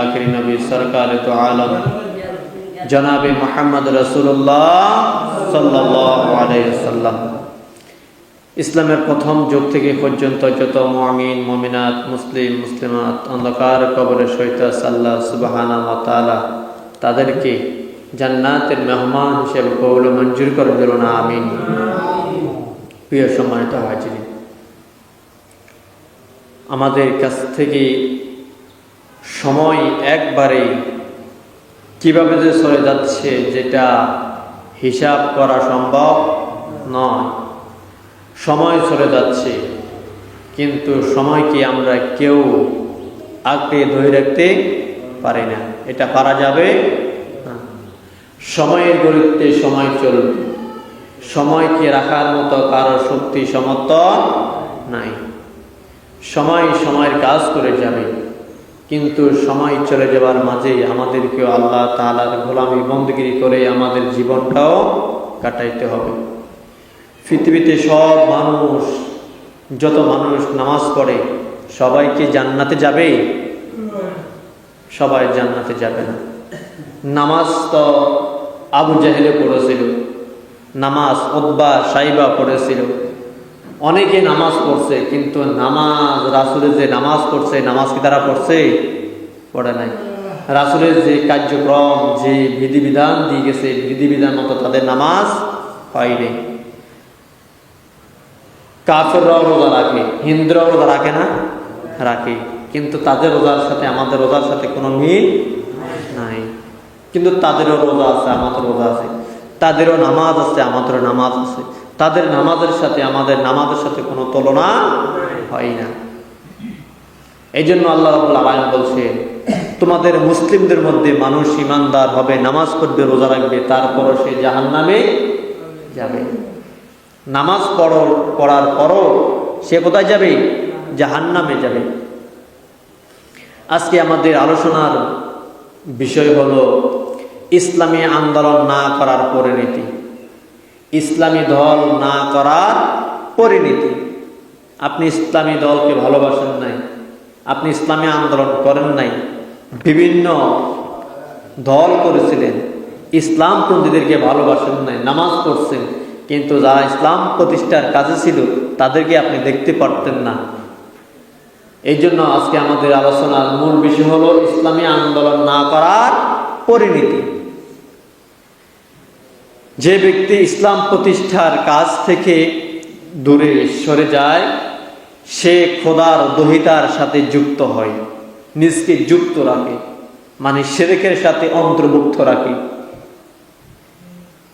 আখিরি নবী সরকার তো আলম। জনাবে মোহাম্মদ রসুল্লাহ সাল্লাম ইসলামের প্রথম যুগ থেকে পর্যন্ত যত মমিন, মমিনাত, মুসলিম, মুসলিমাত অন্ধকার কবরের সহিত সাল্লাহ সুবাহানা মতালা তাদেরকে জান্নাতের মেহমান হিসেবে কৌল মঞ্জুর করে দিল না, আমিন। প্রিয় সম্মানিত হাজির আমাদের কাছ থেকে সময় একবারে কীভাবে যে চলে যাচ্ছে যেটা হিসাব করা সম্ভব নয়। সময় চলে যাচ্ছে, কিন্তু সময়কে আমরা কেউ আঁকড়ে ধরে রাখতে পারি না। এটা পারা যাবে সময়ের গরিত্বে সময় চলবে। সময়কে রাখার মতো কারও শক্তি সমর্থ নাই। সময় সময়ের কাজ করে যাবে। কিন্তু সময় চলে যাবার মাঝে আমাদেরকেও আল্লাহ তালার গোলামি বন্দগিরি করে আমাদের জীবনটাও কাটাইতে হবে। পৃথিবীতে সব মানুষ, যত মানুষ নামাজ পড়ে সবাইকে জান্নাতে যাবে? সবাই জান্নাতে যাবে না। নামাজ তো আবু জাহেলে পড়েছিল, নামাজ ওদ্বা সাইবা পড়েছিল। অনেকে নামাজ পড়ছে, কিন্তু নামাজ, রাসুলের যে নামাজ পড়ছে, নামাজ কি তারা পড়ছে? পড়ে নাই। রাসুলের যে কার্যক্রম, যে বিধিবিধান দিয়ে গেছে, বিধিবিধান মতো তাদের নামাজ হয়নি কাফেররাও রোজা রাখে, হিন্দুরাও রোজা রাখে না? রাখে। কিন্তু তাদের রোজার সাথে, আমাদের রোজার সাথে কোনো মিল নাই। কিন্তু তাদেরও রোজা আছে আমাদের রোজা আছে। তাদেরও নামাজ আছে, আমাদেরও নামাজ আছে। তাদের নামাজের সাথে আমাদের নামাজের সাথে কোনো তুলনা হয় না। এই জন্য আল্লাহ আলাইন বলছে, তোমাদের মুসলিমদের মধ্যে মানুষ ইমানদার হবে, নামাজ পড়বে, রোজা রাখবে, তারপরও সে জাহান নামে যাবে। নামাজ পড়, পড়ার পরও সে কোথায় যাবে? জাহান নামে যাবে। আজকে আমাদের আলোচনার বিষয় হলো, ইসলামী আন্দোলন না করার পরিণতি। ইসলামী দল না করার পরিণতি। আপনি ইসলামী দলকে ভালোবাসেন নাই, আপনি ইসলামী আন্দোলন করেন নাই, বিভিন্ন দল করেছিলেন ইসলাম পন্থীদেরকে ভালোবাসেন নাই, নামাজ পড়ছেন, কিন্তু যারা ইসলাম প্রতিষ্ঠার কাজে ছিল, তাদেরকে আপনি দেখতে পারতেন না। এই জন্য আজকে আমাদের আলোচনার মূল বিষয় হলো ইসলামী আন্দোলন না করার পরিণতি। যে ব্যক্তি ইসলাম প্রতিষ্ঠার কাজ থেকে দূরে সরে যায়, সে খোদার দহিতার সাথে যুক্ত হয়, নিজকে যুক্ত রাখে মানে সেরেকের সাথে অন্তর্ভুক্ত রাখে।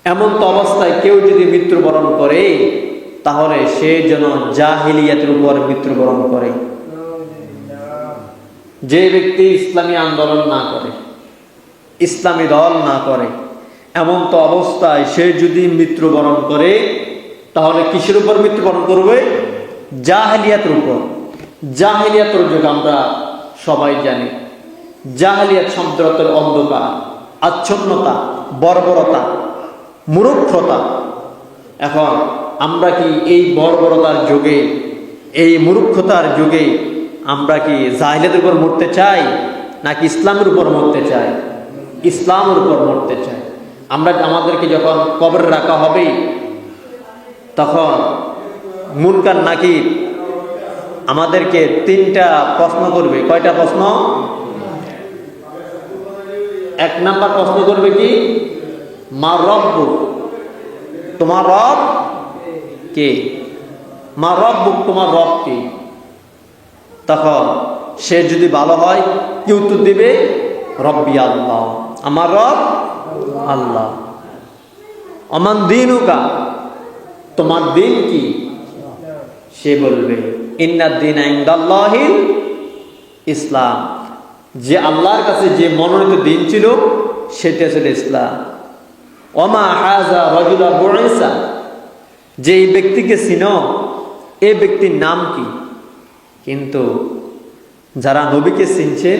এমন তো অবস্থায় কেউ যদি মৃত্যুবরণ করে, তাহলে সে যেন জাহিলিয়াতের উপর মৃত্যুবরণ করে। যে ব্যক্তি ইসলামী আন্দোলন না করে, ইসলামী দল না করে এমন তো অবস্থায় সে যদি মৃত্যুবরণ করে, তাহলে কিসের উপর মৃত্যুবরণ করবে? জাহালিয়াতের উপর। জাহালিয়াতের যুগ আমরা সবাই জানি। জাহালিয়াত শব্দের অন্ধকার, আচ্ছন্নতা, বর্বরতা মূর্খতা এখন আমরা কি এই বর্বরতার যুগে, এই মূর্খতার যুগে আমরা কি জাহিলিয়াতের উপর মরতে চাই, নাকি ইসলামের উপর মরতে চাই? ইসলামের উপর মরতে চাই। আমরা আমাদেরকে যখন কবরে রাখা হবে, তখন মুনকার নাকি আমাদেরকে তিনটা প্রশ্ন করবে। কয়টা প্রশ্ন? এক নাম্বার প্রশ্ন করবে কি? মা রব তোমার রব কে? মা রব তোমার রব কে? তখন সে যদি ভালো হয়, কি উত্তর দিবে? রব্বি আল্লাহ। আমার রব আল্লাহ। অমান দিন উকা তোমার দিন কি? সে বলবে ইন্নার দিন ইসলাম। যে আল্লাহর কাছে যে মনোনীত দিন ছিল, সেটা ছিল ইসলাম। অমা হাজা রজুলা বড়েসা যে এই ব্যক্তিকে চিন এই ব্যক্তির নাম কি? কিন্তু যারা নবীকে চিনছে,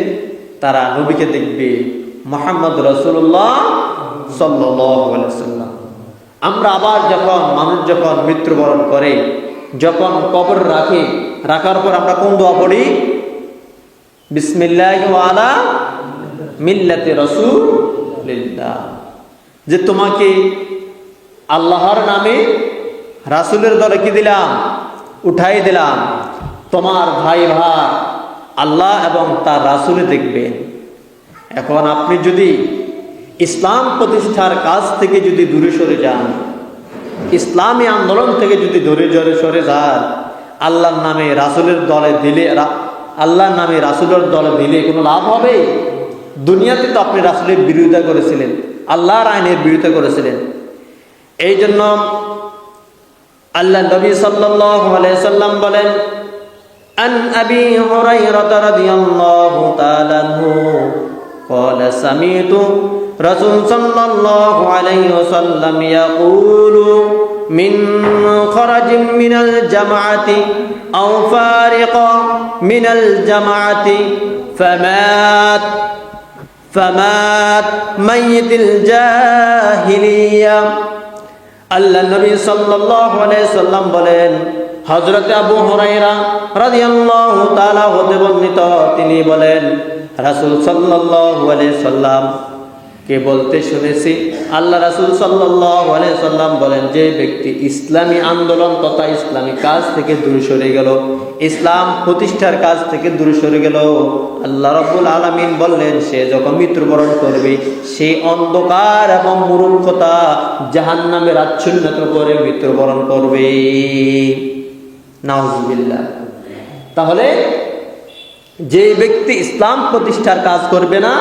তারা নবীকে দেখবে, মোহাম্মদ রসুল্লাহ সাল্লাম আমরা আবার যখন মানুষ যখন মৃত্যুবরণ করে, যখন কবর রাখে, রাখার পর আমরা কোন দোয়া পড়ি? বিসমিল্লাহ আলা মিল্লাতে রসুলিল্লাহ। যে তোমাকে আল্লাহর নামে রাসুলের দলে কি দিলাম? উঠাই দিলাম। তোমার ভাই ভাই আল্লাহ এবং তার রাসুলে দেখবেন। এখন আপনি যদি ইসলাম প্রতিষ্ঠার কাজ থেকে যদি দূরে সরে যান, ইসলামী আন্দোলন থেকে যদি দূরে জোরে সরে যান, আল্লাহর নামে রাসুলের দলে দিলে আল্লাহর নামে রাসুলের দলে দিলে কোনো লাভ হবে? দুনিয়াতে তো আপনি রাসুলের বিরোধিতা করেছিলেন, আল্লাহর আইনের বিরোধিতা করেছিলেন। এই জন্য আল্লাহ নবী সাল্লাম বলেন, আন আবি হরাই রতারাদি আল্লাহ قال سمعت رسول صلى الله عليه وسلم يقول من خرج من الجماعة أو فارق من الجماعة فمات فمات ميت الجاهلية আল্লাহ নবী সাল্লাল্লাহু আলাইহি সাল্লাম বলেন হযরতে আবু হুরায়রা রাদিয়াল্লাহু তাআলা হতে বর্ণিত তিনি বলেন রাসূল সাল্লাম কে বলতে শুনেছি, আল্লাহ রাসূল সাল্লাম বলেন, যে ব্যক্তি ইসলামী আন্দোলন তথা ইসলামী কাজ থেকে দূরে সরে গেল, ইসলাম প্রতিষ্ঠার কাজ থেকে দূরে সরে গেল, আল্লাহ রাব্বুল আলামিন বললেন, সে যখন মৃত্যুবরণ করবে সেই অন্ধকার এবং মূর্খতা জাহান্নামের আচ্ছন্নতার করে মৃত্যুবরণ করবে। নাউজুবিল্লাহ। তাহলে যে ব্যক্তি ইসলাম প্রতিষ্ঠার কাজ করবে না,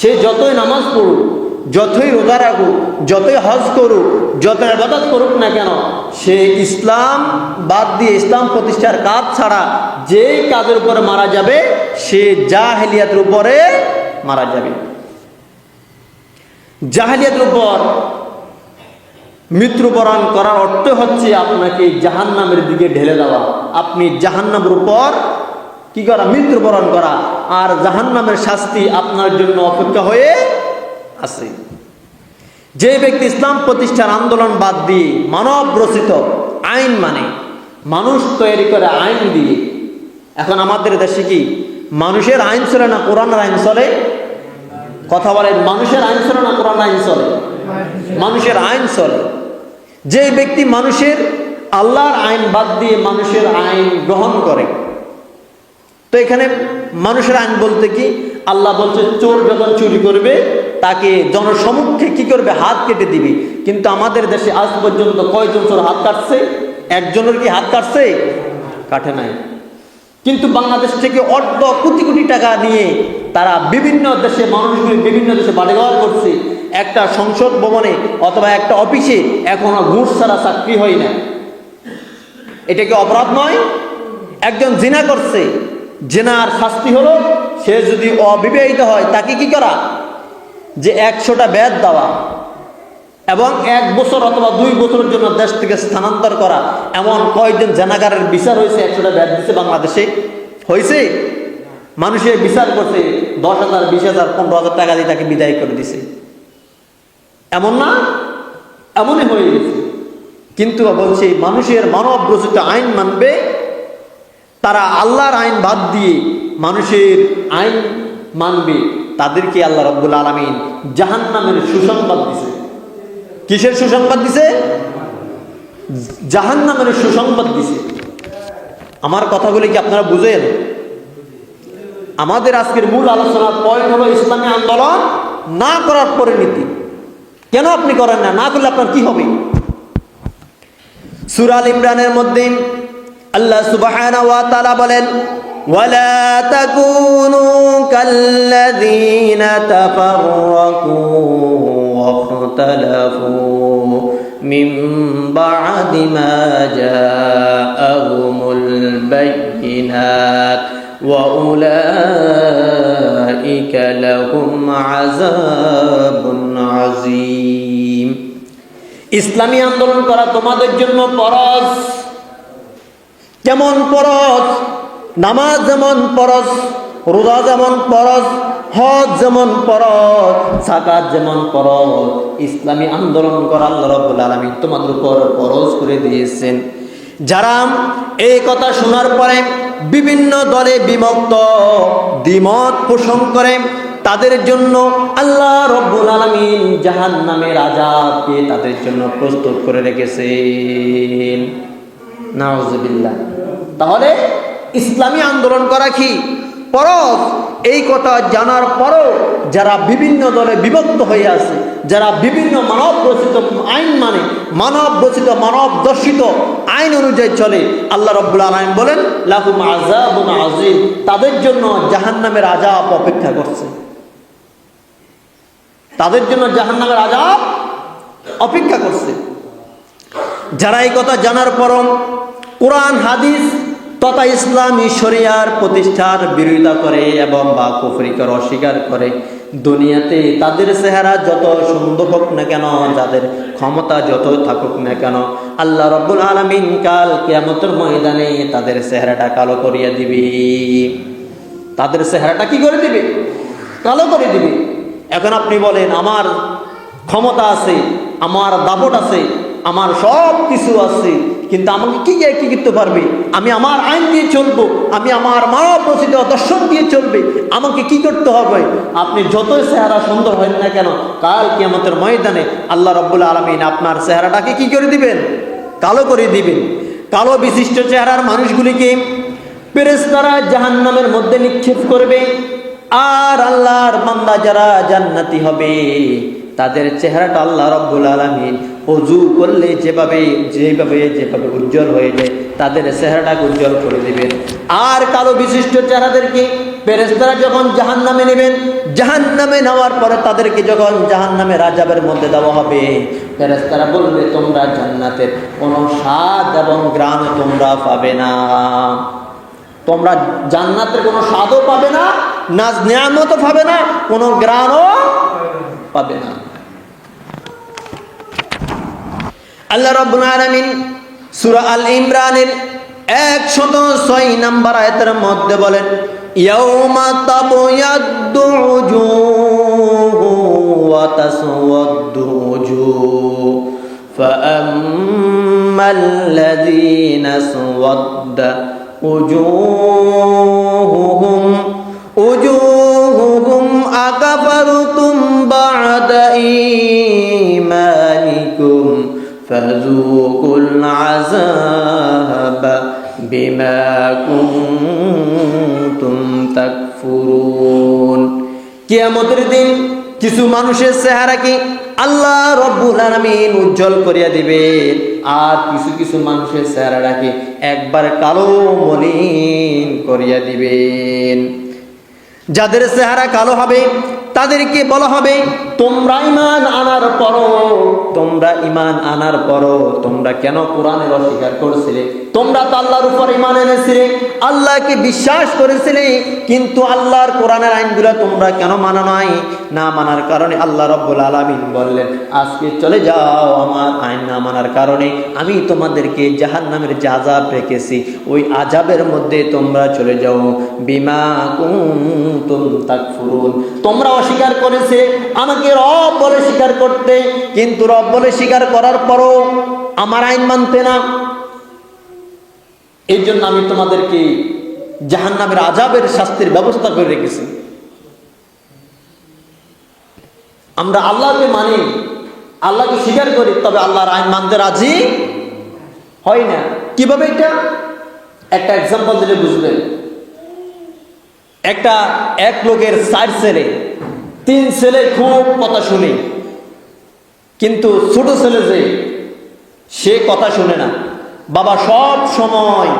সে যতই নামাজ পড়ুক, যতই রোজা রাখুক, যতই হজ করুক যত আবাদত করুক না কেন, সে ইসলাম বাদ দিয়ে ইসলাম প্রতিষ্ঠার কাজ ছাড়া যে কাজের উপরে মারা যাবে, সে জাহেলিয়াতের উপরে মারা যাবে। জাহেলিয়াতের উপর মৃত্যুবরণ করার অর্থ হচ্ছে আপনাকে জাহান্নামের দিকে ঢেলে দেওয়া। আপনি জাহান্নামের উপর কি করা? মৃত্যুবরণ করা। আর জাহান্নামের শাস্তি আপনার জন্য অপেক্ষা হয়ে আছে। যে ব্যক্তি ইসলাম প্রতিষ্ঠার আন্দোলন বাদ দিয়ে মানব রচিত আইন মানে মানুষ তৈরি করে আইন দিয়ে, এখন আমাদের দেশে কি মানুষের আইন চলে না কোরআনের আইন চলে? কথা বলেন, মানুষের আইন চলে না কোরআন আইন চলে? মানুষের আইন চলে। যে ব্যক্তি মানুষের আল্লাহর আইন বাদ দিয়ে মানুষের আইন গ্রহণ করে তো এখানে মানুষের আইন বলতে কি? আল্লাহ বলছে, চোর যখন চুরি করবে, তাকে জনসমক্ষে কি করবে? হাত কেটে দিবি। কিন্তু আমাদের দেশে আজ পর্যন্ত কয়জন চোর হাত কাটছে? একজনের কি হাত কাটছে? কাটে নাই। কিন্তু বাংলাদেশ থেকে অর্ধ কোটি কোটি টাকা নিয়ে তারা বিভিন্ন দেশে, মানুষগুলি বিভিন্ন দেশে বাড়িঘর করছে। একটা সংসদ ভবনে অথবা একটা অফিসে এখনও ঘুষ ছাড়া চাকরি হয় না। এটা কি অপরাধ নয়? একজন জিনা করছে জেনার শাস্তি হলো, সে যদি অবিবাহিত হয়, তাকে কি করা? যে একশোটা ব্যাদ দেওয়া এবং এক বছর অথবা দুই বছরের জন্য দেশ থেকে স্থানান্তর করা। এমন কয়েকজন জেনাগারের বিচার হয়েছে? একশোটা ব্যাদ দিচ্ছে বাংলাদেশে। হয়েছে? মানুষের বিচার করছে, দশ হাজার, বিশ হাজার, পনেরো হাজার টাকা দিয়ে তাকে বিদায় করে দিছে। এমন না? এমনই হয়ে গেছে। কিন্তু বলছি মানুষের মানব রচিত আইন মানবে তারা আল্লাহর আইন বাদ দিয়ে মানুষের আইন মানবে, তাদেরকে আল্লাহ রব্বুল আলমিন জাহান নামের সুসংবাদ দিছে। কিসের সুসংবাদ দিছে? জাহান নামের সুসংবাদ দিছে। আমার কথাগুলি কি আপনারা বুঝেন? আমাদের আজকের মূল আলোচনার পয়েন্ট হলো ইসলামী আন্দোলন না করার পরিণতি। কেন আপনি করেন না? না করলে আপনার কি হবে? সুরাল ইমরানের মধ্যে আল্লাহ সুবহানাহু ওয়া তাআলা বলেন, ওয়ালা তাকুনু কাল্লাযীনা তাফাররাকু ওয়া ইখতালাফু মিন বা'দি মা জাআহুমুল বায়িনাত ওয়া উলাইকা লাহুম আযাবুন আযীম। ইসলামী আন্দোলন করা তোমাদের জন্য পরশ কেমন পরশ, নামাজ যেমন পরশ, রোজা যেমন পরশ, হজ যেমন পরশ সাকাত যেমন পরশ, ইসলামী আন্দোলন করা আল্লাহ আলামিন তোমাদের উপর পরশ করে দিয়েছেন। যারা এই কথা শোনার পরে বিভিন্ন দলে বিভক্ত, দ্বিমত পোষণ করে, তাদের জন্য আল্লাহ রব্বুল আলমিন জাহান নামের আজাবকে তাদের জন্য প্রস্তুত করে রেখেছেন। তাহলে ইসলামী আন্দোলন করা কি? পরশ, এই কথা জানার পরও যারা বিভিন্ন দলে বিভক্ত হয়ে আছে, যারা বিভিন্ন মানব রচিত আইন মানে মানব রচিত মানব দর্শিত আইন অনুযায়ী চলে, আল্লাহ রব্বুল আলম বলেন, লাহুম আজাবুন আজিম তাদের জন্য জাহান্নামের আজাব অপেক্ষা করছে। তাদের জন্য জাহান্নামের আজাব অপেক্ষা করছে। যারা এই কথা জানার পরম কোরআন, হাদিস তথা ইসলামী শরিয়ার প্রতিষ্ঠার বিরোধিতা করে এবং বা কুফরিকর অস্বীকার করে, দুনিয়াতে তাদের চেহারা যত সুন্দর হোক না কেন, যাদের ক্ষমতা যত থাকুক না কেন, আল্লাহ রব্বুল আলমিন কাল কেয়ামতের ময়দানে তাদের চেহারাটা কালো করিয়া দিবি। তাদের চেহারাটা কি করে দিবে? কালো করে দিবে। এখন আপনি বলেন, আমার ক্ষমতা আছে, আমার দাপট আছে আমার সব কিছু আছে, কিন্তু আমাকে কি কি করতে পারবে? আমি আমার আইন দিয়ে চলবো, আমি আমার মানব রচিত দর্শন দিয়ে চলবে, আমাকে কি করতে হবে? আপনি যতই চেহারা সুন্দর হয় না কেন, কাল কি আমাদের ময়দানে আল্লাহ রব্বুল আলমিন আপনার চেহারাটাকে কি করে দিবেন? কালো করে দিবেন। কালো বিশিষ্ট চেহারার মানুষগুলিকে পেরেস্তারা জাহান্নামের মধ্যে নিক্ষেপ করবে, আর আল্লাহর বান্দা যারা জান্নাতি হবে, তাদের চেহারাটা আল্লাহ রব্বুল আলমিন অজু করলে যেভাবে যেভাবে যেভাবে উজ্জ্বল হয়ে যায়, তাদের চেহারাটাকে উজ্জ্বল করে দিবেন। আর কালো বিশিষ্ট চেহারাদেরকে পেরেস্তারা যখন জাহান নামে নেবেন জাহান নামে নেওয়ার পরে তাদেরকে যখন জাহান নামে রাজাবের মধ্যে দেওয়া হবে পেরেস্তারা বলবে, তোমরা জান্নাতের কোনো স্বাদ এবং গ্রাম তোমরা পাবে না। তোমরা জান্নাতের কোনো স্বাদও পাবে না নাজ নিয়ামতও পাবে না, কোনো গ্রাণও পাবে না। আল্লাহ রব্বুল আলামিন সূরা আল ইমরানের 106 নাম্বার আয়াতের মধ্যে বলেন ইয়াউমা তাবয়াদ্দু উজুহু ওয়া তাসওয়াদ্দু উজুহ فأما الذين اسود وجوههم وجوههم أكفرتم بعد إيمانكم فذوقوا العذاب بما كنتم تكفرون কিয়ামতের দিন কিছু মানুষের চেহারাকে আল্লাহ রব্বুল আলামিন উজ্জ্বল করিয়া দিবেন আর কিছু কিছু মানুষের চেহারাটাকে একবার কালো মলিন করিয়া দিবেন যাদের চেহারা কালো হবে তাদেরকে বলা হবে, তোমরা ইমান আনার পরও, তোমরা ইমান আনার পরও, তোমরা কেন কোরআনের অস্বীকার করছিলে? তোমরা তো আল্লাহর উপর ইমান এনেছিলে, আল্লাহকে বিশ্বাস করেছিলে, কিন্তু আল্লাহর কোরআনের আইনগুলো তোমরা কেন মানা নাই? না মানার কারণে আল্লাহ রব্বুল আলামিন বললেন, আজকে চলে যাও আমার আইন না মানার কারণে, আমি তোমাদেরকে জাহান নামের যে আজাব রেখেছি, ওই আজাবের মধ্যে তোমরা চলে যাও। বিমা তাকফুরুন। তোমরা অস্বীকার করেছে, আমাকে রব বলে স্বীকার করতে, কিন্তু রব বলে স্বীকার করার পরও আমার আইন মানতে না। এই জন্য আমি তোমাদেরকে জাহান নামের আজাবের শাস্তির ব্যবস্থা করে রেখেছি। আমরা আল্লাহকে মানি, আল্লাহকে স্বীকার করি, তবে আল্লাহর আইন মানতে রাজি হয় না। কীভাবে এটা? একটা এক্সাম্পল দিলে বুঝবেন। একটা এক লোকের চার ছেলে তিন ছেলে খুব কথা শুনে। কিন্তু ছোট ছেলে যে, সে কথা শুনে না। বাবা সব সময়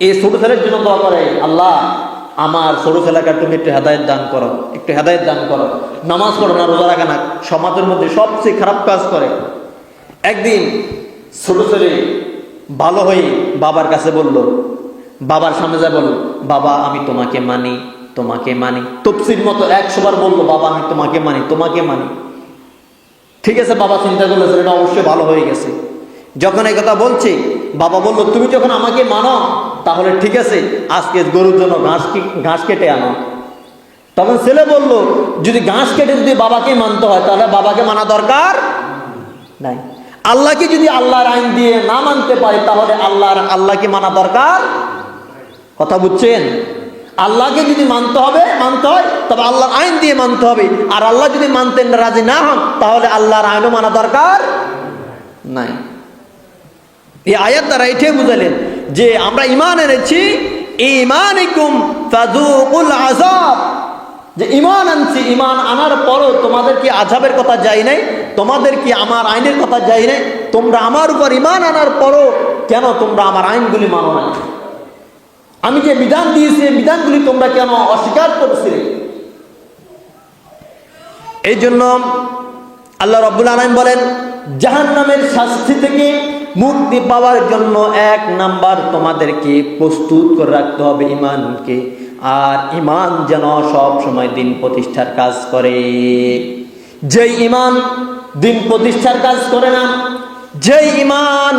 এই ছোট ছেলের জন্য দোয়া করে, আল্লাহ, আমার ছোট ছেলেকে তুমি একটু হেদায়ত দান করো, একটু হেদায়ত দান করো। নামাজ পড়ো না, রোজা রাখে না, সমাজের মধ্যে সবচেয়ে খারাপ কাজ করে। একদিন ছোট ছেলে ভালো হয়ে বাবার কাছে বলল, বাবার সামনে যা বলল বাবা, আমি তোমাকে মানি। তোমাকে মানি। তফসির মতো একশো বার বলল, বাবা, আমি তোমাকে মানি তোমাকে মানি। ঠিক আছে, বাবা, চিন্তা করল ছেলেটা অবশ্যই ভালো হয়ে গেছে। যখন এই কথা বলছে, বাবা বলল, তুমি যখন আমাকে মানো, তাহলে ঠিক আছে, আজকে গরুর জন্য ঘাস ঘাস কেটে আনো। তখন ছেলে বলল, যদি ঘাস কেটে যদি বাবাকে মানতে হয়, তাহলে বাবাকে মানা দরকার নাই। আল্লাহকে যদি আল্লাহর আইন দিয়ে না মানতে পারে, তাহলে আল্লাহর, আল্লাহকে মানা দরকার? কথা বুঝছেন? আল্লাহকে যদি মানতে হবে, মানতে হয়, তবে আল্লাহর আইন দিয়ে মানতে হবে। আর আল্লাহ যদি মানতেন রাজি না হন, তাহলে আল্লাহর আইনও মানা দরকার নাই। এই আয়াত দ্বারা এটাই বুঝালেন যে আমরা ইমান এনেছি ইমানিকুম ফাযুকুল আযাব। যে ইমান আনছি ইমান আনার পরও তোমাদের কি আজাবের কথা যাই নাই? তোমাদের কি আমার আইনের কথা যাই নাই? তোমরা আমার উপর ইমান আনার পরও কেন তোমরা আমার আইনগুলি মানো না আমি যে বিধান দিয়েছি, এই বিধানগুলি তোমরা কেন অস্বীকার করছিলে? এই জন্য আল্লাহ রব্বুল আলম বলেন, জাহান্নামের শাস্তি থেকে মুক্তি পাওয়ার জন্য এক নাম্বার তোমাদেরকে প্রস্তুত করে রাখতে হবে ইমানকে আর ইমান যেন সব সময় দিন প্রতিষ্ঠার কাজ করে। যেই ইমান দিন প্রতিষ্ঠার কাজ করে না, যেই ইমান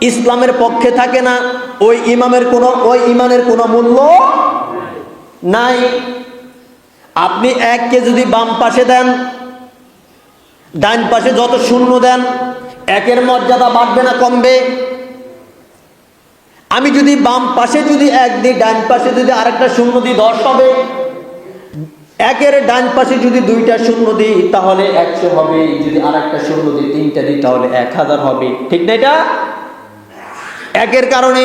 ইসলামের পক্ষে থাকে না, ওই ইমামের কোনো, ওই ইমানের কোনো মূল্য নাই। আপনি এককে যদি বাম পাশে দেন, ডান পাশে যত শূন্য দেন, একের মর্যাদা বাড়বে না, কমবে। আমি যদি বাম পাশে যদি এক দিই, ডান পাশে যদি আরেকটা শূন্য দিই, দশ হবে। একের ডান পাশে যদি দুইটা শূন্য দিই, তাহলে একশো হবে। যদি আরেকটা শূন্য দিই, তিনটা দিই, তাহলে এক হাজার হবে। ঠিক না এটা? একের কারণে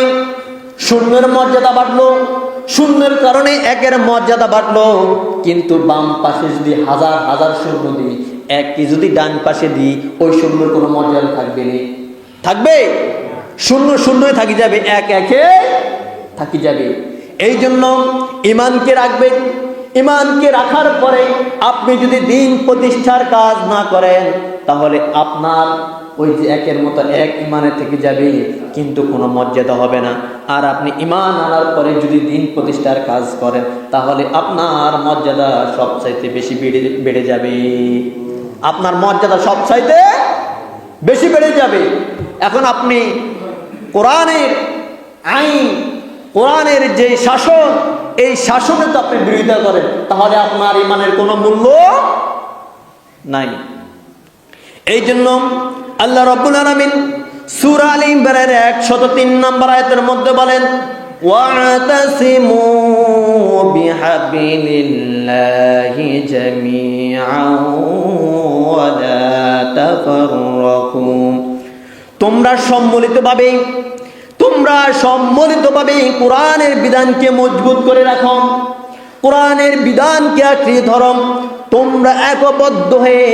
শূন্যের মর্যাদা বাড়লো, শূন্যের কারণে একের মর্যাদা বাড়লো। কিন্তু বাম পাশে যদি হাজার হাজার শূন্য দিই এককে যদি ডান পাশে দিই, ওই শূন্যের কোনো মর্যাদা থাকবে না। থাকবে? শূন্য, শূন্যই থাকি যাবে, এক, একে থাকি যাবে। এই জন্য ইমানকে রাখবেন ইমানকে রাখার পরে আপনি যদি দিন প্রতিষ্ঠার কাজ না করেন, তাহলে আপনার ওই যে একের মতো এক ইমানে থেকে যাবে, কিন্তু কোনো মর্যাদা হবে না। আর আপনি ইমান আনার পরে যদি দিন প্রতিষ্ঠার কাজ করেন, তাহলে আপনার মর্যাদা সবচাইতে বেশি বেড়ে বেড়ে যাবে। আপনার মর্যাদা সবচাইতে বেশি বেড়ে যাবে। এখন আপনি কোরআনের আইন কোরআনের যে শাসন এই শাসনে তো আপনি বিরোধিতা করেন তাহলে আপনার ইমানের কোনো মূল্য নাই এই জন্য আল্লাহ রব্বুল আলামিন সূরা আল ইমরানের 103 নম্বর আয়াতের মধ্যে বলেন واعتصموا بحبل الله جميعا ولا تفرقوا তোমরা সম্মিলিতভাবে তোমরা সম্মিলিতভাবে কোরআনের বিধানকে মজবুত করে রাখো। কোরআনের বিধানকে আঁকড়ে ধরো। তোমরা একবদ্ধ হয়ে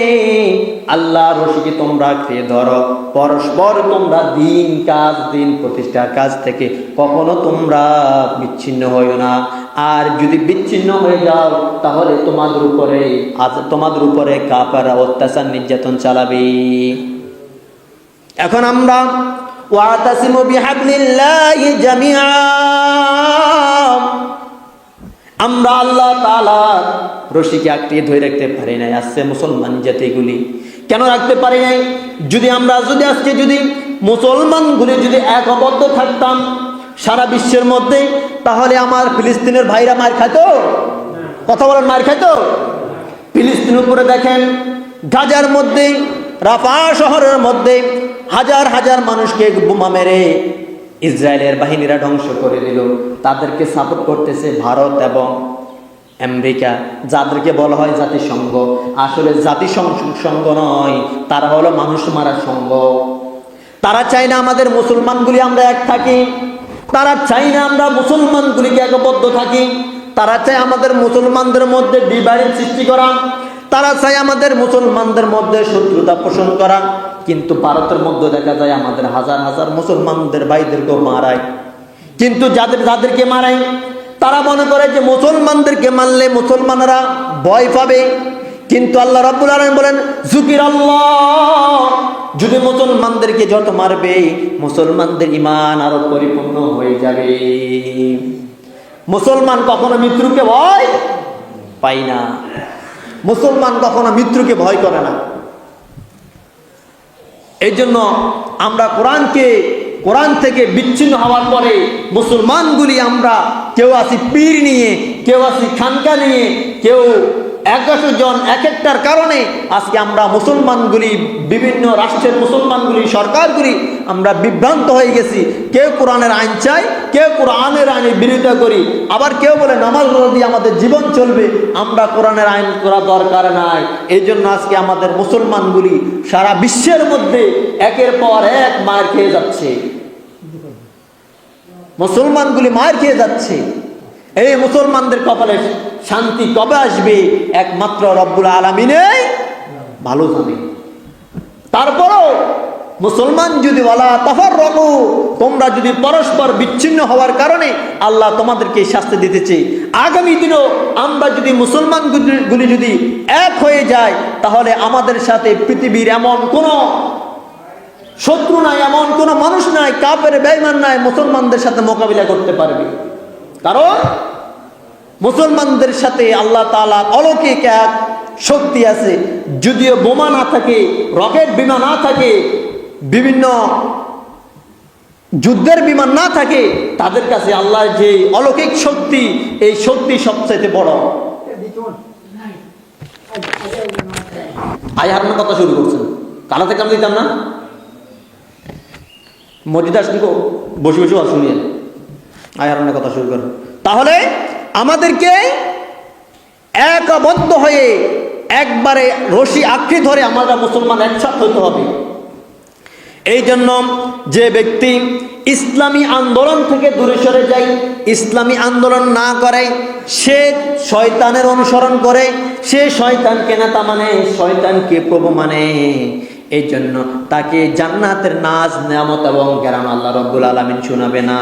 আল্লাহ রশিকে তোমরা আঁকড়ে ধরো। পরস্পর তোমরা দিন কাজ, দিন প্রতিষ্ঠার কাজ থেকে কখনো তোমরা বিচ্ছিন্ন হইও না। আর যদি বিচ্ছিন্ন হয়ে যাও, তাহলে তোমাদের উপরে আজ, তোমাদের উপরে কাপারা অত্যাচার, নির্যাতন চালাবে। এখন আমরা ওয়াতাসিমু বিহাবলিল্লাহি জামিআ আমরা আল্লাহ তাআলা রশিকে আঁকড়িয়ে ধরে রাখতে পারি নাই, আসছে মুসলমান জাতিগুলি। কেন রাখতে পারি নাই? যদি আমরা, যদি আজকে যদি মুসলমানগুলি যদি একবদ্ধ থাকতাম সারা বিশ্বের মধ্যে, তাহলে আমার ফিলিস্তিনের ভাইরা মার খাইতো? কথা বলেন, মার খাইতো? ফিলিস্তিনের উপরে দেখেন, গাজার মধ্যে রাফা শহরের মধ্যে হাজার হাজার মানুষকে বোমা মেরে ইসরায়েলের বাহিনীরা ধ্বংস করে দিল। তাদেরকে সাপোর্ট করতেছে ভারত এবং আমেরিকা, যাদেরকে বলা হয় জাতিসংঘ। আসলে জাতিসংঘ নয়, তারা হলো মানুষ মারা সংঘ তারা চায় না আমাদের মুসলমানগুলি আমরা এক থাকি। তারা চায় না আমরা মুসলমানগুলিকে একবদ্ধ থাকি। তারা চায় আমাদের মুসলমানদের মধ্যে ডিভাইড সৃষ্টি করা। তারা চায় আমাদের মুসলমানদের মধ্যে শত্রুতা পোষণ করা, কিন্তু ভারতের মধ্যে দেখা যায় আমাদের হাজার হাজার মুসলমানদের ভাইদেরকেও মারায়। কিন্তু যাদের, যাদেরকে মারায়, তারা মনে করে যে মুসলমানদেরকে মারলে মুসলমানরা ভয় পাবে। কিন্তু আল্লাহ রাব্বুল আলামিন বলেন, জুকির আল্লাহ। যদি মুসলমানদেরকে যত মারবে, মুসলমানদের ইমান আরও পরিপূর্ণ হয়ে যাবে। মুসলমান কখনো মৃত্যুকে ভয় পাই না। মুসলমান কখনো মৃত্যুকে ভয় করে না। এই জন্য আমরা কোরআনকে, কোরআন থেকে বিচ্ছিন্ন হওয়ার পরে মুসলমানগুলি আমরা কেউ আসি পীর নিয়ে, কেউ আসি খানকা নিয়ে, কেউ এক জন, এক একটার কারণে আজকে আমরা মুসলমানগুলি, বিভিন্ন রাষ্ট্রের মুসলমানগুলি, সরকারগুলি আমরা বিভ্রান্ত হয়ে গেছি। কেউ কোরআনের আইন চাই, কেউ কোরআনের আইনের বিরোধিতা করি, আবার কেউ বলে নামাজ দিয়ে আমাদের জীবন চলবে, আমরা কোরআনের আইন করা দরকার নাই। এই জন্য আজকে আমাদের মুসলমানগুলি সারা বিশ্বের মধ্যে একের পর এক মায়ের খেয়ে যাচ্ছে। মুসলমানগুলি মায়ের খেয়ে যাচ্ছে। এই মুসলমানদের কপালে শান্তি কবে আসবে? একমাত্র রব্বুল আলমিনে ভালো জানে। তারপরও মুসলমান যদি বলা তফর রকু তোমরা যদি পরস্পর বিচ্ছিন্ন হওয়ার কারণে আল্লাহ তোমাদেরকে শাস্তি দিতেছে। আগামী দিনও আমরা যদি মুসলমান গুলি যদি এক হয়ে যায়, তাহলে আমাদের সাথে পৃথিবীর এমন কোনো শত্রু নাই, এমন কোনো মানুষ নাই কাপের বেইমান নাই, মুসলমানদের সাথে মোকাবিলা করতে পারবে। কারণ মুসলমানদের সাথে আল্লাহ তালা অলৌকিক এক শক্তি আছে। যদিও বোমা না থাকে, রকেট বিমান না থাকে, বিভিন্ন যুদ্ধের বিমান না থাকে, তাদের কাছে আল্লাহর যে অলৌকিক শক্তি, এই শক্তি সবচাইতে বড়। আই হারানোর কথা শুরু করছেন। কালাতে কাম দিতাম না? মজিদ আসলে বসে বসে আয় হারানোর কথা শুরু করেন তাহলে আমাদেরকে একবদ্ধ হয়ে একবারে রশি আঁকড়ে ধরে আমরা মুসলমান একসাথ হতে হবে। এই জন্য যে ব্যক্তি ইসলামী আন্দোলন থেকে দূরে সরে যায়, ইসলামী আন্দোলন না করে, সে শয়তানের অনুসরণ করে, সে শয়তানকে নেতা মানে শয়তানকে প্রভু মানে। এই জন্য তাকে জান্নাতের নাচ নিয়ামত এবং জ্ঞান আল্লাহ রব্বুল আলমিন শোনাবে না।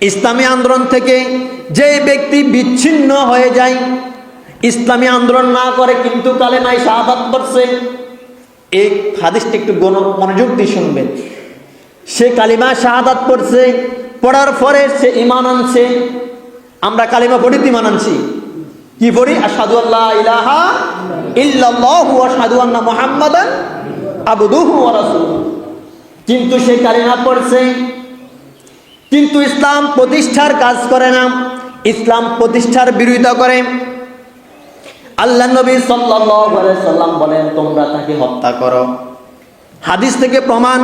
ইসলামী আন্দোলন থেকে যে ব্যক্তি বিচ্ছিন্ন হয়ে যায়, ইসলামী আন্দোলন না করে কিন্তু কালেমায় শাহাদাত করছে এই হাদিসটি একটু মনোযোগ দিয়ে শুনবেন। সে কালিমা শাহাদাত পড়ছে, পড়ার পরে সে ইমান আনছে। আমরা কালিমা পড়ি ইমান আনছি। কি পড়ি? আসাদু আল্লাহ ইলাহা ইল্লাল্লাহু ওয়া আশহাদু আন্না মুহাম্মাদান আবদুহু ওয়া রাসূলুহু। কিন্তু সে কালিমা পড়ছে কিন্তু ইসলাম প্রতিষ্ঠার কাজ করে না ইসলাম প্রতিষ্ঠার বিরোধিতা করে আল্লাহ নবী সাল্লাল্লাহু আলাইহি সাল্লাম বলেন তোমরা তাকে হত্যা করো হাদিস থেকে প্রমাণ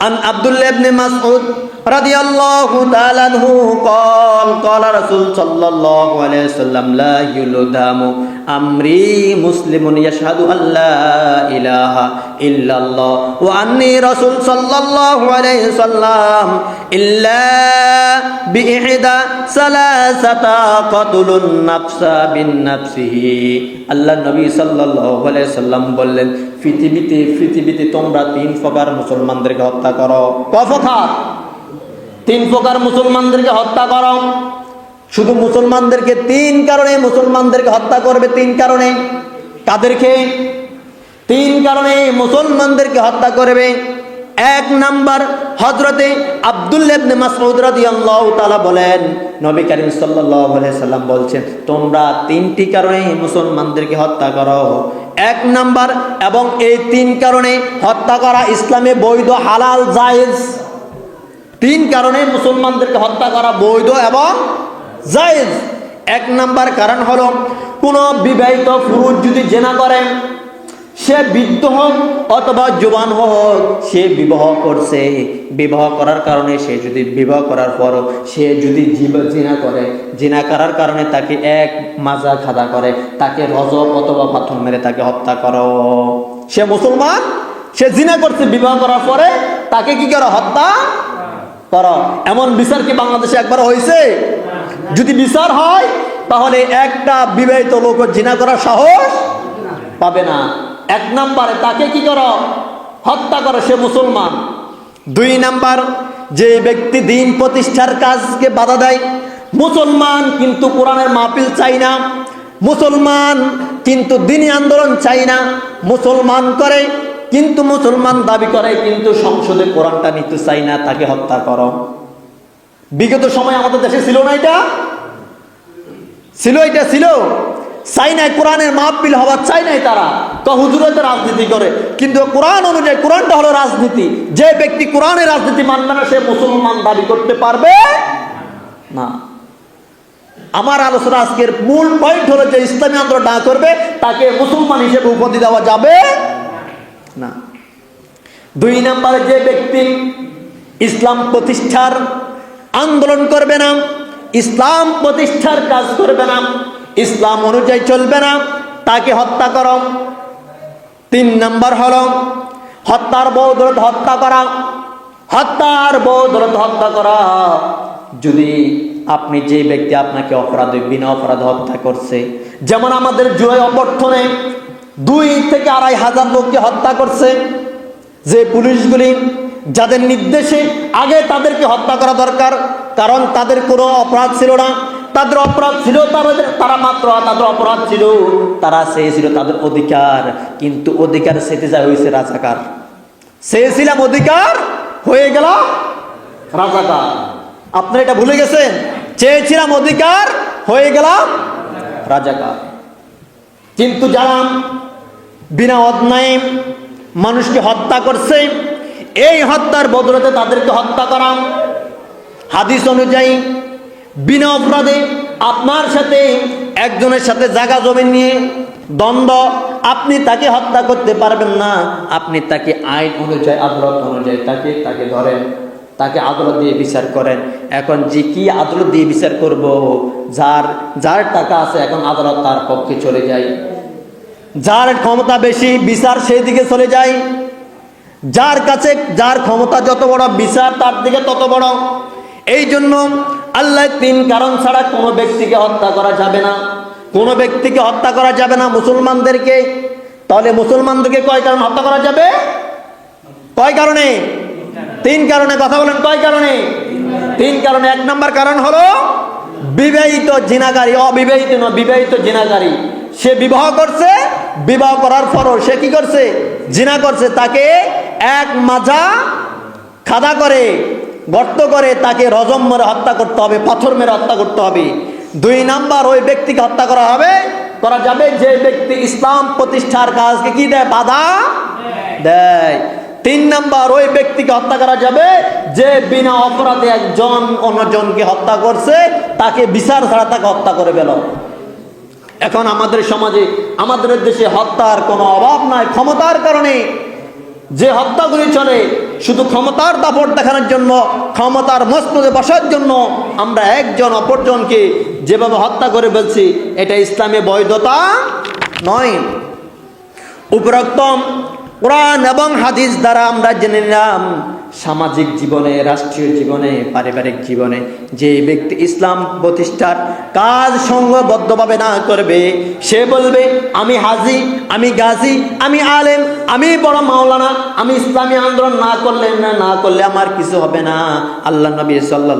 আন আব্দুল্লাহ ইবনে মাসউদ রাদিয়াল্লাহু তাআলা আনহু قال قال رسول صلى الله عليه وسلم لا আমরি মুসলিমুন ইয়াশহাদু আল্লা ইলাহা ইল্লাল্লাহ ওয়া আন্নী রাসূল সাল্লাল্লাহু আলাইহি সাল্লাম ইল্লা বিইহদা সালাসাতা কতলুন নাফসা বিন নাফসিহি। আল্লাহ নবী সাল্লাল্লাহু আলাইহি সাল্লাম বললেন, পৃথিবীতে পৃথিবীতে তোমরা তিন প্রকার মুসলমানদেরকে হত্যা করো। ক তিন প্রকার মুসলমানদেরকে হত্যা করো। শুধু মুসলমানদেরকে তিন কারণে মুসলমানদেরকে হত্যা করবে, তিন কারণে। কাদেরকে? তিন কারণে মুসলমানদেরকে হত্যা করবে। এক নাম্বার হজরতে আব্দুল্লাবনে মাসউদ রাদিয়াল্লাহু তাআলা বলেন, নবী করিম সাল্লাল্লাহু আলাইহি সাল্লাম বলছেন, তোমরা তিনটি কারণে মুসলমানদেরকে হত্যা করো। এক নাম্বার, এবং এই তিন কারণে হত্যা করা ইসলামে বৈধ, হালাল, জায়েজ। তিন কারণে মুসলমানদেরকে হত্যা করা বৈধ এবং জায়েজ। এক নাম্বার কারণ হলো, কোনো বিবাহিত পুরুষ যদি জেনা করে সে বৃদ্ধ হোক অথবা জোয়ান হোক, সে বিবাহ করছে। বিবাহ করার কারণে সে যদি বিবাহ করার পর সে যদি জিনা করে, জিনা করার কারণে তাকে এক মাজা খাদা করে, তাকে রজব অথবা পাথর মেরে তাকে হত্যা করো। সে মুসলমান? সে জিনা করছে বিবাহ করার পরে, তাকে কি করো? হত্যা করো। এমন বিচার কি বাংলাদেশে একবার হয়েছে যদি বিচার হয়, তাহলে একটা বিবাহিত লোক জিনা করার সাহস পাবে না। এক নাম্বারে তাকে কি করো? হত্যা করে সে মুসলমান। দুই নাম্বার, যে ব্যক্তি দিন প্রতিষ্ঠার কাজকে বাধা দেয়, মুসলমান কিন্তু কোরআনের মাহফিল চাই না। মুসলমান কিন্তু দিনী আন্দোলন চাই না। মুসলমান করে, কিন্তু মুসলমান দাবি করে, কিন্তু সংসদে কোরআনটা নিতে চাই না, তাকে হত্যা করো। বিগত সময় আমাদের দেশে ছিল না এটা? ছিল এটা ছিল। চাই নাই কোরআনের মাহফিল হওয়ার চাই নাই তারা। তো হুজুরতে রাজনীতি করে। কিন্তু কোরআন অনুযায়ী, কোরআনটা হলো রাজনীতি। যে ব্যক্তি কোরআনের রাজনীতি মানবে না, সে মুসলমান দাবি করতে পারবে না। আমার আলোচনা আজকের মূল পয়েন্ট হলো যে ইসলামী আন্দোলন না করবে, তাকে মুসলমান হিসেবে উপাধি দেওয়া যাবে না। দুই নম্বরে যে ব্যক্তি ইসলাম প্রতিষ্ঠার আন্দোলন করবে না, ইসলাম প্রতিষ্ঠার কাজ করবে না, ইসলাম অনুযায়ী চলবে না, তাকে হত্যা করো। তিন নম্বর হল, হত্যার বৌদরত হত্যা করা। হত্যার বৌদরত হত্যা করা। যদি আপনি যে ব্যক্তি আপনাকে অপরাধে, বিনা অপরাধ হত্যা করছে, যেমন আমাদের জুলাই অভ্যর্থনে দুই থেকে আড়াই হাজার লোককে হত্যা করছে, যে পুলিশগুলি যাদের নির্দেশে আগে তাদেরকে হত্যা করা দরকার, কারণ তাদের কোনো অপরাধ ছিল না। তাদের অপরাধ ছিল, তাদের, তারা মাত্র, তাদের অপরাধ ছিল, তারা চেয়েছিল তাদের অধিকার। কিন্তু অধিকার সেতে যা হয়েছে রাজাকার। চেয়েছিলাম অধিকার, হয়ে গেল রাজাকার। আপনারা এটা ভুলে গেছেন? চেয়েছিলাম অধিকার, হয়ে গেলাম রাজাকার। কিন্তু যারা বিনা অন্যায় মানুষকে হত্যা করছে এই হত্যার বদলতে তাদেরকে হত্যা করা। হাদিস অনুযায়ী, বিনা অপরাধে আপনার সাথে একজনের সাথে জায়গা জমি নিয়ে দ্বন্দ্ব, আপনি তাকে হত্যা করতে পারবেন না। আপনি তাকে আইন অনুযায়ী, আদালত অনুযায়ী তাকে তাকে ধরেন, তাকে আদালত দিয়ে বিচার করেন। এখন যে কি আদালত দিয়ে বিচার করব? যার যার টাকা আছে, এখন আদালত তার পক্ষে চলে যায়। যার ক্ষমতা বেশি, বিচার সেই দিকে চলে যায়। যার কাছে যার ক্ষমতা যত বড় বিচার তার দিকে তত বড়। এই জন্য আল্লাহ তিন কারণ ছাড়া কোনো ব্যক্তিকে হত্যা করা যাবে না। কোনো ব্যক্তিকে হত্যা করা যাবে না মুসলমানদেরকে। তাহলে মুসলমানদেরকে কয় কারণ হত্যা করা যাবে? কয় কারণে? তিন কারণে, কথা বলেন, কয় কারণে? তিন কারণে, এক নম্বর কারণ হলো বিবাহিত জিনাকারী অবিবাহিত নয়, বিবাহিত জিনাকারী সে বিবাহ করছে, বিবাহ করার পরও সে কি করছে? জিনা করছে, তাকে এক মাজা খাদা করে, গর্ত করে তাকে রজম মেরে হত্যা করতে হবে, পাথর মেরে হত্যা করতে হবে। দুই নাম্বার, ওই ব্যক্তিকে হত্যা করা হবে। করা যাবে যে ব্যক্তি ইসলাম প্রতিষ্ঠার কাজকে কি দেয়? বাধা দেয়। তিন নাম্বার, ওই ব্যক্তিকে হত্যা করা যাবে যে বিনা অপরাধে একজন অন্যজনকে হত্যা করছে, তাকে বিচার ছাড়া তাকে হত্যা করে ফেল। এখন আমাদের সমাজে, আমাদের দেশে হত্যার কোনো অভাব নাই, ক্ষমতার কারণে। যে হত্যাগুলি চলে, শুধু ক্ষমতার দাপট দেখানোর জন্য, ক্ষমতার মস্তদে বসার জন্য আমরা একজন অপরজনকে যেভাবে হত্যা করে ফেলছি, এটা ইসলামে বৈধতা নয়। উপরোক্ত কোরআন এবং হাদিস দ্বারা আমরা জেনে নিলাম সামাজিক জীবনে, রাষ্ট্রীয় জীবনে, পারিবারিক জীবনে যে ব্যক্তি ইসলাম প্রতিষ্ঠার কাজ সঙ্গবদ্ধভাবে না করবে, সে বলবে, আমি হাজি, আমি গাজী, আমি আলেম, আমি বড় মাওলানা, আমি ইসলামী আন্দোলন না করলে না না করলে আমার কিছু হবে না। আল্লাহ নবী সাল্লাহ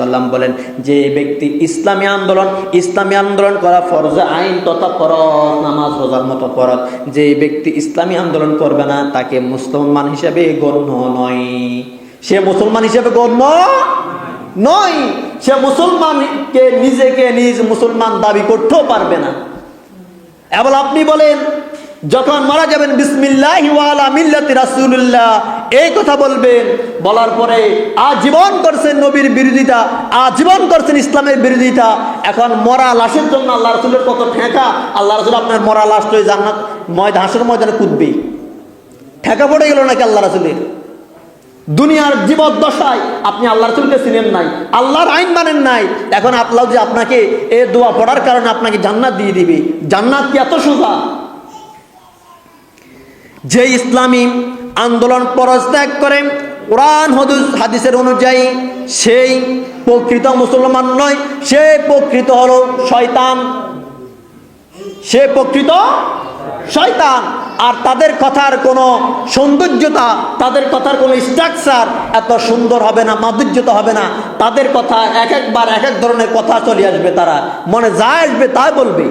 সাল্লাম বলেন, যে ব্যক্তি ইসলামী আন্দোলন ইসলামী আন্দোলন করা ফরজ আইন তথা ফরজ, নামাজ রোজার মতো ফরজ। যে ব্যক্তি ইসলামী আন্দোলন করবে না, তাকে মুসলমান হিসেবে গণ্য নয়। সে মুসলমান হিসেবে গণ্য নয়। সে মুসলমানকে নিজেকে নিজ মুসলমান দাবি করতেও পারবে না। এবার আপনি বলেন, যখন মারা যাবেন, বিসমিল্লাহ মিল্লাতি রাসূলুল্লাহ, এই কথা বলবেন, বলার পরে আজীবন করছেন নবীর বিরোধিতা, আজীবন করছেন ইসলামের বিরোধিতা। এখন মরা লাশের জন্য আল্লাহ রসুলের কত ঠেকা। আল্লাহ রসুল আপনার মরা লাশ লই জান্নাত ময়দা হাসের ময়দানে কুদবে। ঠেকা পড়ে গেল নাকি আল্লাহ রসুলের? দুনিয়ার জীবদ্দশায় আপনি আল্লাহ রসুলকে চিনেন নাই, আল্লাহর আইন মানেন নাই। এখন আল্লাহ যে আপনাকে এ দোয়া পড়ার কারণে আপনাকে জান্নাত দিয়ে দিবে। জান্নাত কি এত সোজা? যে ইসলামী আন্দোলন পরত্যাগ করে কোরআন, হদুস, হাদিসের অনুযায়ী সেই প্রকৃত মুসলমান নয়, সে প্রকৃত হলো শয়তান। সে প্রকৃত শয়তান আর তাদের কথার কোনো সৌন্দর্যতা, তাদের কথার কোনো স্ট্রাকচার এত সুন্দর হবে না, মাধুর্যতা হবে না। তাদের কথা এক একবার এক এক ধরনের কথা চলে আসবে তারা। মনে যা আসবে তা বলবে।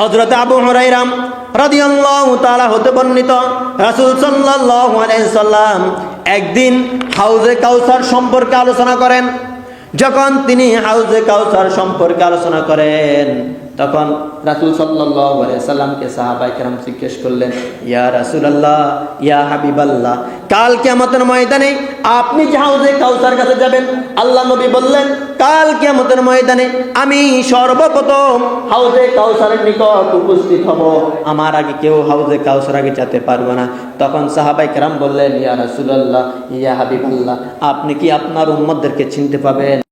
হজরত আবু হরাইরাম রাদিয়াল্লাহু তাআলা হতে বর্ণিত, রাসূল সাল্লাল্লাহু আলাইহি সাল্লাম একদিন হাউজে কাউসার সম্পর্কে আলোচনা করেন। যখন তিনি হাউজে কাউসার সম্পর্কে আলোচনা করেন তখন রাসুল সাল্লাহ সাল্লামকে সাহাবাই কেরাম জিজ্ঞেস করলেন, ইয়া রাসুলাল্লাহ, ইয়া হাবিবাল্লাহ, কাল কেমতের ময়দানে আপনি যে হাউজে কাউসার কাছে যাবেন? আল্লাহ নবী বললেন, কাল কেমতের ময়দানে আমি সর্বপ্রথম হাউজে কাউসারের নিকট উপস্থিত হব। আমার আগে কেউ হাউজে কাউসার আগে যেতে পারবে না। তখন সাহাবাই কেরাম বললেন, ইয়া রাসুল আল্লাহ ইয়া হাবিবাল্লাহ, আপনি কি আপনার উম্মদদেরকে চিনতে পাবেন?